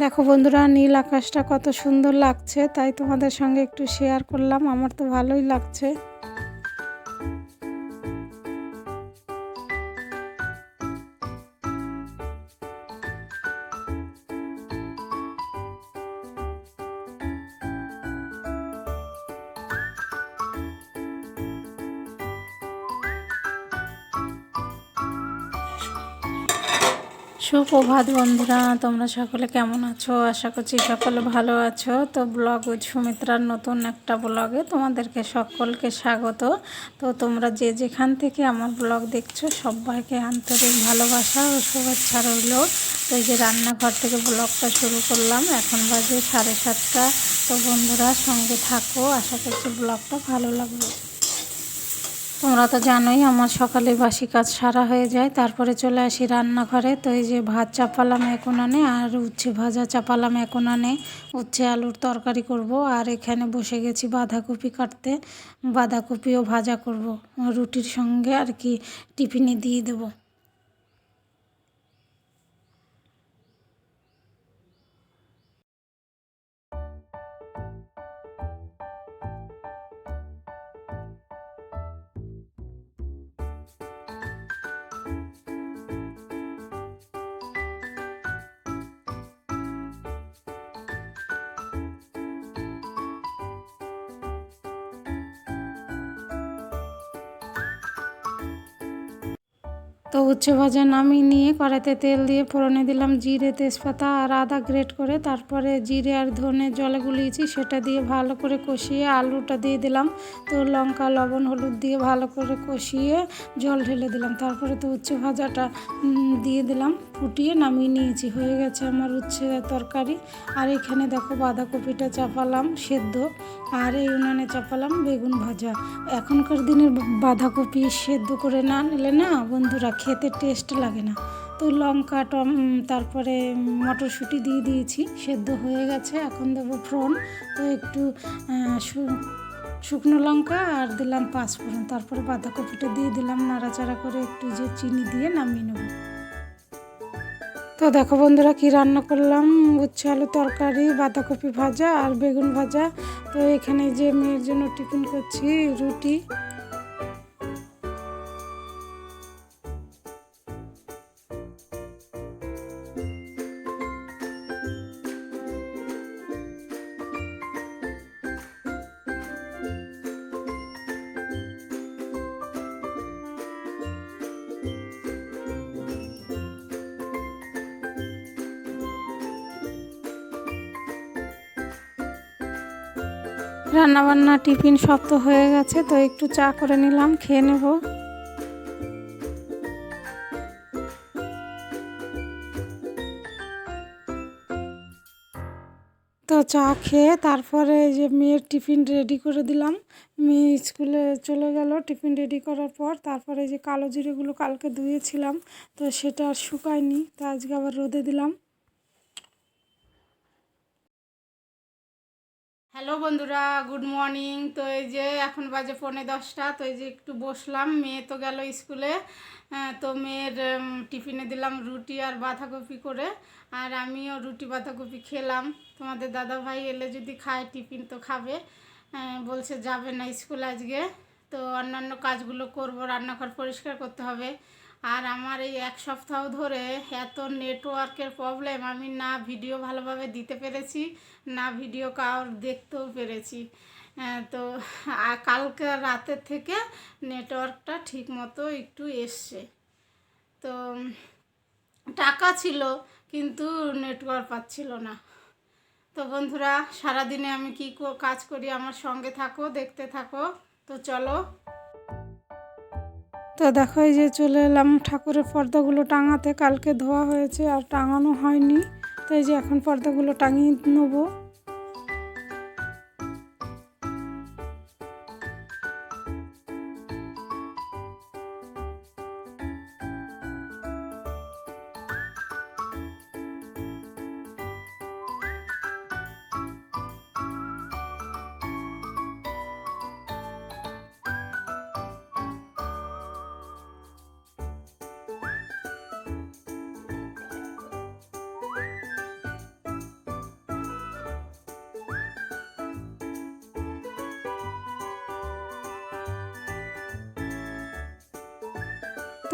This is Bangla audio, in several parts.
দেখো বন্ধুরা, নীল আকাশটা কত সুন্দর লাগছে, তাই তোমাদের সঙ্গে একটু শেয়ার করলাম, আমার তো ভালোই লাগছে। সুপ্রভাত বন্ধুরা, তোমরা সকলে কেমন আছো? আশা করছি সকলে ভালো আছো। তো ব্লগ সুমিত্রার নতুন একটা ব্লগে তোমাদেরকে সকলকে স্বাগত। তো তোমরা যে যেখান থেকে আমার ব্লগ দেখছ, সবাইকে আন্তরিক ভালোবাসা ও শুভেচ্ছা রইল। তো এই যে রান্নাঘর থেকে ব্লগটা শুরু করলাম, এখন বাজে সাড়ে সাতটা। তো বন্ধুরা সঙ্গে থাকো, আশা করছি ব্লগটা ভালো লাগবে। তোমরা তো জানোই আমার সকালে বাসি কাজ সারা হয়ে যায়। তারপরে চলে আসি রান্নাঘরে। তো এই যে ভাত চাপালাম এখন আনে, আর উচ্ছে ভাজা চাপালাম এখন আনে। উচ্ছে, আলুর তরকারি করব, আর এখানে বসে গেছি বাঁধাকপি কাটতে। বাঁধাকপিও ভাজা করব, রুটির সঙ্গে আর কি টিফিনে দিয়ে দেবো। তো উচ্ছে ভাজা নামিয়ে নিয়ে কড়াইতে তেল দিয়ে ফোড়নে দিলাম জিরে তেজপাতা আর আদা গ্রেট করে। তারপরে জিরে আর ধনে জলে গুলিয়েছি, সেটা দিয়ে ভালো করে কষিয়ে আলুটা দিয়ে দিলাম। তো লঙ্কা, লবণ, হলুদ দিয়ে ভালো করে কষিয়ে জল ঢেলে দিলাম। তারপরে তো উচ্ছে ভাজাটা দিয়ে দিলাম, ফুটিয়ে নামিয়ে নিয়েছি। হয়ে গেছে আমার উচ্ছে তরকারি। আর এখানে দেখো বাঁধাকপিটা চাপালাম সেদ্ধ, আর এই উনানে চাপালাম বেগুন ভাজা। এখনকার দিনের বাঁধাকপি সেদ্ধ করে না নিলে না বন্ধুরা খেতে টেস্ট লাগে না। তো লঙ্কা, টম, তারপরে মটরশুঁটি দিয়ে দিয়েছি, সেদ্ধ হয়ে গেছে, এখন দেবো ফ্রন তো একটু শুকনো লঙ্কা আর দিলাম পাঁচফোড়ন। তারপরে বাঁধাকপিটা দিয়ে দিলাম, নাড়াচাড়া করে একটু যে চিনি দিয়ে নামিয়ে নেব। তো দেখো বন্ধুরা কি রান্না করলাম। উচ্ছে, আলু তরকারি, বাঁধাকপি ভাজা আর বেগুন ভাজা। তো এখানে যে মেয়ের জন্য টিফিন করছি, রুটি। রান্নাবান্না টিফিন সব তো হয়ে গেছে, তো একটু চা করে নিলাম, খেয়ে নেব। তো চা খেয়ে তারপরে যে মেয়ের টিফিন রেডি করে দিলাম। মেয়ে স্কুলে চলে গেল, টিফিন রেডি করার পর তারপরে যে কালো জিরেগুলো কালকে ধুয়েছিলাম, তো সেটা আর শুকায়নি, তো আজকে আবার রোদে দিলাম। হ্যালো বন্ধুরা, গুড মর্নিং। তো এই যে এখন বাজে পৌনে দশটা, তো এই যে একটু বসলাম। মেয়ে তো গেল স্কুলে তো মেয়ের টিফিনে দিলাম রুটি আর বাঁধাকপি করে, আর আমিও রুটি বাঁধাকপি খেলাম। তোমাদের দাদা ভাই এলে যদি খায়, টিফিন তো খাবে। বলছে যাবে না স্কুল আজকে। তো অন্যান্য কাজগুলো করব, রান্নাঘর পরিষ্কার করতে হবে। আর আমার এই এক সপ্তাহ ধরে এত নেটওয়ার্কের প্রবলেম, আমি না ভিডিও ভালোভাবে দিতে পেরেছি, না ভিডিও কার দেখতেও পেরেছি। তো কালকে রাতের থেকে নেটওয়ার্কটা ঠিক মতো একটু এসছে। তো টাকা ছিল, কিন্তু নেটওয়ার্ক পাচ্ছিল না। তো বন্ধুরা, সারাদিনে আমি কি, কাজ করি, আমার সঙ্গে থাকো, দেখতে থাকো। তো চলো। তো দেখো এই যে চলে এলাম, ঠাকুরের পর্দাগুলো টাঙাতে। কালকে ধোয়া হয়েছে আর টাঙানো হয়নি। তাই যে এখন পর্দাগুলো টাঙিয়ে নেব।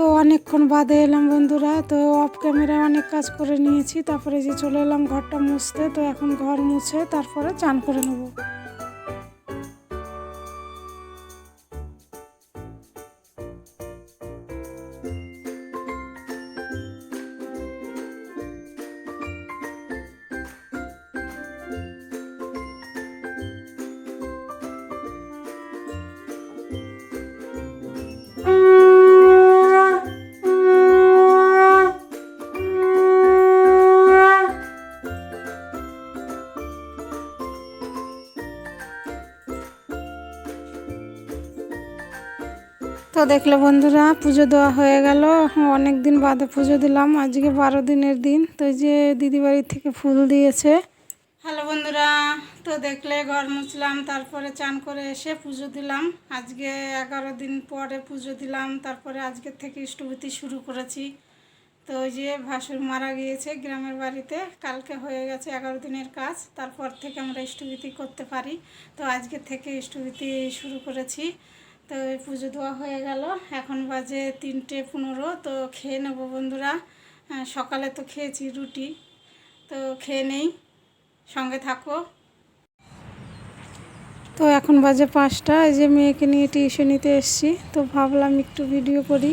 তো অনেকক্ষণ বাদে এলাম বন্ধুরা, তো অফ ক্যামেরায় অনেক কাজ করে নিয়েছি, তারপরে যে চলে এলাম ঘরটা মুছতে, তো এখন ঘর মুছে, তারপরে চান করে নেব। তো দেখলে বন্ধুরা, পুজো দেওয়া হয়ে গেল। অনেক দিন বাদে পুজো দিলাম। আজকে বারো দিনের দিন। তো যে দিদি বাড়ির থেকে ফুল দিয়েছে। হ্যালো বন্ধুরা, তো দেখলে ঘর মুছলাম, তারপরে চান করে এসে পুজো দিলাম। আজকে এগারো দিন পরে পুজো দিলাম, তারপরে আজকের থেকে ইষ্টভূতি শুরু করেছি। তো ওই যে ভাসুর মারা গিয়েছে গ্রামের বাড়িতে, কালকে হয়ে গেছে এগারো দিনের কাজ, তারপর থেকে আমরা ইষ্টভূতি করতে পারি। তো আজকে থেকে ইষ্টভূতি শুরু করেছি। তো এই পুজো দেওয়া হয়ে গেল। এখন বাজে তিনটে পনেরো, তো খেয়ে নেব বন্ধুরা। সকালে তো খেয়েছি রুটি, তো খেয়ে নেই। সঙ্গে থাকো। তো এখন বাজে পাঁচটা, এই যে মেয়েকে নিয়ে টিউশনিতে এসছি, তো ভাবলাম একটু ভিডিও করি।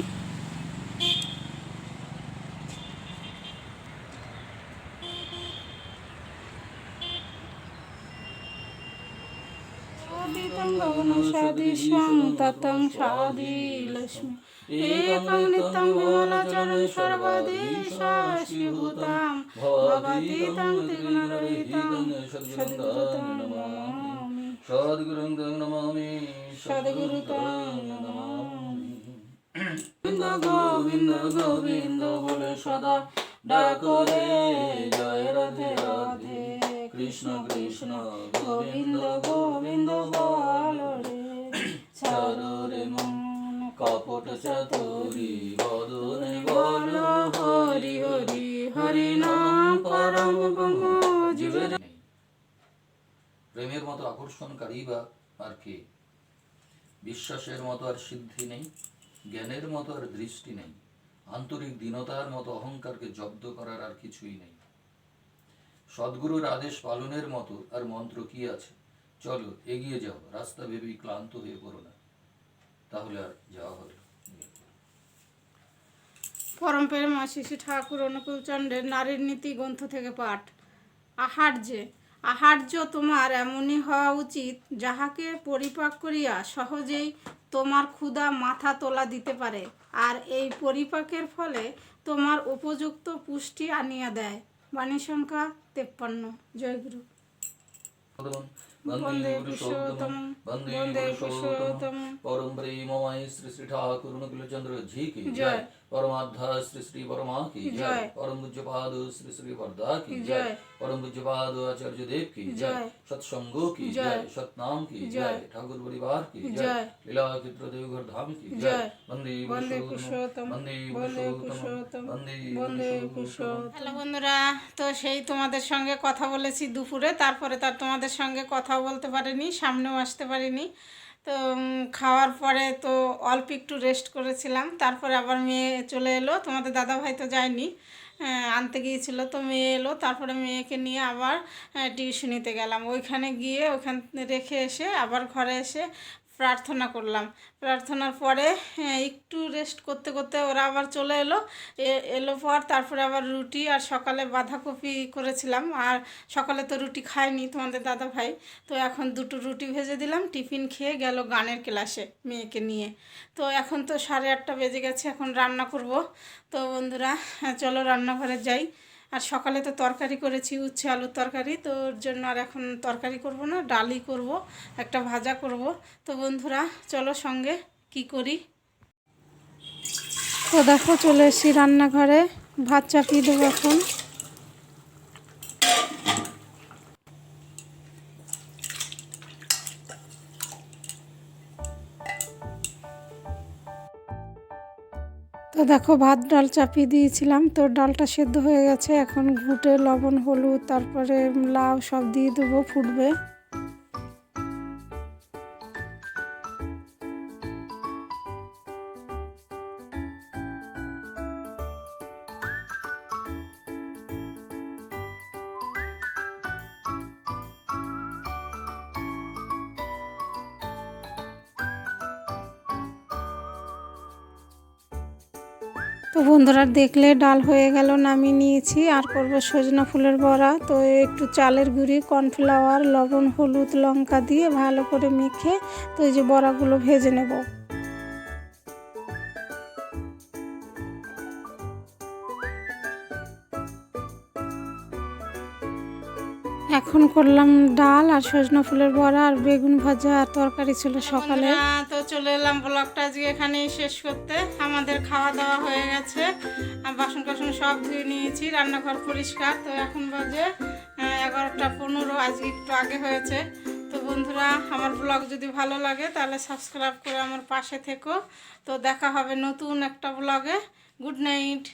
পুরুষং ততং সাদি লক্ষ্মী एकं नित्यं विमलचरं सर्वदेशाश्रीभूतां भवतीतं त्रिगुणरहितं सद्गुरुतां नमामि सद्गुरुं तं नमामि सद्गुरुतां नमामि গোবিন্দ গোবিন্দ বলে সদা ডাকো রে জয় রাধে রাধে কৃষ্ণ কৃষ্ণ গোবিন্দ গোবিন্দ বল রে ছাড়ো মন কপট চাতুরি বদনে বল হরি হরি হরি নাম পরম জীবের প্রেমের মতো আকর্ষণকারী বা আর কে? বিশ্বাসের মতো আর সিদ্ধি নেই, জ্ঞানের মতো আর দৃষ্টি নেই, আন্তরিক দীনতার মতো অহংকারকে জব্দ করার আর কিছুই নেই। সদ্গুরুর আদেশ পালনের মতো আর মন্ত্র কি আছে? চলো এগিয়ে যাও রাস্তা ভেবেই ক্লান্ত হয়ে পড়ো না। তাহলে আর যাওয়া হলো পরম প্রেমা শিশু ঠাকুর অনুকূল চন্দ্রের নারীর নীতি গ্রন্থ থেকে পাঠ। আহার্য আহার্য তোমার এমনই হওয়া উচিত যাহাকে পরিপাক করিয়া সহজেই তোমার ক্ষুধা মাথা তোলা দিতে পারে আর এই পরিপাকের ফলে তোমার উপযুক্ত পুষ্টি আনিয়া দেয়। বাণী সংখ্যা তেপ্পান্ন। জয়গুরু। বন্দে পুরুষোত্তম বন্দে পুরুষোত্তম পরম প্রেমময় শ্রী শ্রী ঠাকুর অনুকূলচন্দ্র জি কি জয় পরমাধ্যা শ্রী শ্রী পরমা কি জয়? পরম পূজ্যপাদ শ্রী শ্রী বরদা কি জয়? পরম পূজ্যপাদ আচার্য দেব কি জয়? সৎসঙ্গ কি জয়? সতনাম কি জয়? ঠাকুর পরিবার কি জয়? লীলা ক্ষেত্র দেবঘর ধাম কি জয়? বন্দে পুরুষোত্তম। বন্দে পুরুষোত্তম। বন্দে পুরুষোত্তম। হ্যালো বন্ধুরা তো সেই তোমাদের সঙ্গে কথা বলেছি দুপুরে তারপরে তার তোমাদের সঙ্গে কথা বলতে পারিনি সামনেও আসতে পারিনি। তো খাওয়ার পরে তো অল্প একটু রেস্ট করেছিলাম। তারপরে আবার মেয়ে চলে এলো। তোমাদের দাদা ভাই তো যায়নি। আনতে গিয়েছিল। তো মেয়ে এলো। তারপরে মেয়েকে নিয়ে আবার টিউশনিতে গেলাম। ওইখানে গিয়ে ওখান রেখে এসে আবার ঘরে এসে প্রার্থনা করলাম। প্রার্থনার পরে হ্যাঁ, একটু রেস্ট করতে করতে ওরা আবার চলে এলো। এলো পর তারপরে আবার রুটি আর সকালে বাঁধাকপি করেছিলাম। আর সকালে তো রুটি খায়নি তোমাদের দাদা ভাই। তো এখন দুটো রুটি ভেজে দিলাম টিফিন খেয়ে গেল গানের ক্লাসে মেয়েকে নিয়ে। তো এখন তো সাড়ে আটটা বেজে গেছে এখন রান্না করব। তো বন্ধুরা হ্যাঁ, চলো রান্নাঘরে যাই। আর সকালে তো তরকারি করেছি, উচ্ছে আলুর তরকারি, তো ওর জন্য আর এখন তরকারি করব না, ডালই করব, একটা ভাজা করব। তো বন্ধুরা, চলো সঙ্গে কি করি? তো দেখো চলে এসেছি রান্নাঘরে, ভাত চাপিয়ে দেবো এখন। তো দেখো ভাত, ডাল চাপিয়ে দিয়েছিলাম। তো ডালটা সেদ্ধ হয়ে গেছে। এখন ঘুটে, লবণ, হলুদ, তারপরে লাউ সব দিয়ে দেবো, ফুটবে। তো বন্ধুরা দেখলে ডাল হয়ে গেল, নামিয়ে নিয়েছি। আর করব সজনা ফুলের বড়া। তো একটু চালের গুঁড়ি, কর্নফ্লাওয়ার, লবণ, হলুদ, লঙ্কা দিয়ে ভালো করে মেখে তো এই যে বড়াগুলো ভেজে নেব। এখন করলাম ডাল আর সজনা ফুলের বড়া আর বেগুন ভাজা আর তরকারি ছিল সকালে। তো চলে এলাম ব্লগটা আজকে এখানেই শেষ করতে। আমাদের খাওয়া দাওয়া হয়ে গেছে। বাসন টাসন সব ধুয়ে নিয়েছি, রান্নাঘর পরিষ্কার। তো এখন বাজে এগারোটা পনেরো, আজকে একটু আগে হয়েছে। তো বন্ধুরা, আমার ব্লগ যদি ভালো লাগে তাহলে সাবস্ক্রাইব করে আমার পাশে থেকো। তো দেখা হবে নতুন একটা ব্লগে। Good night.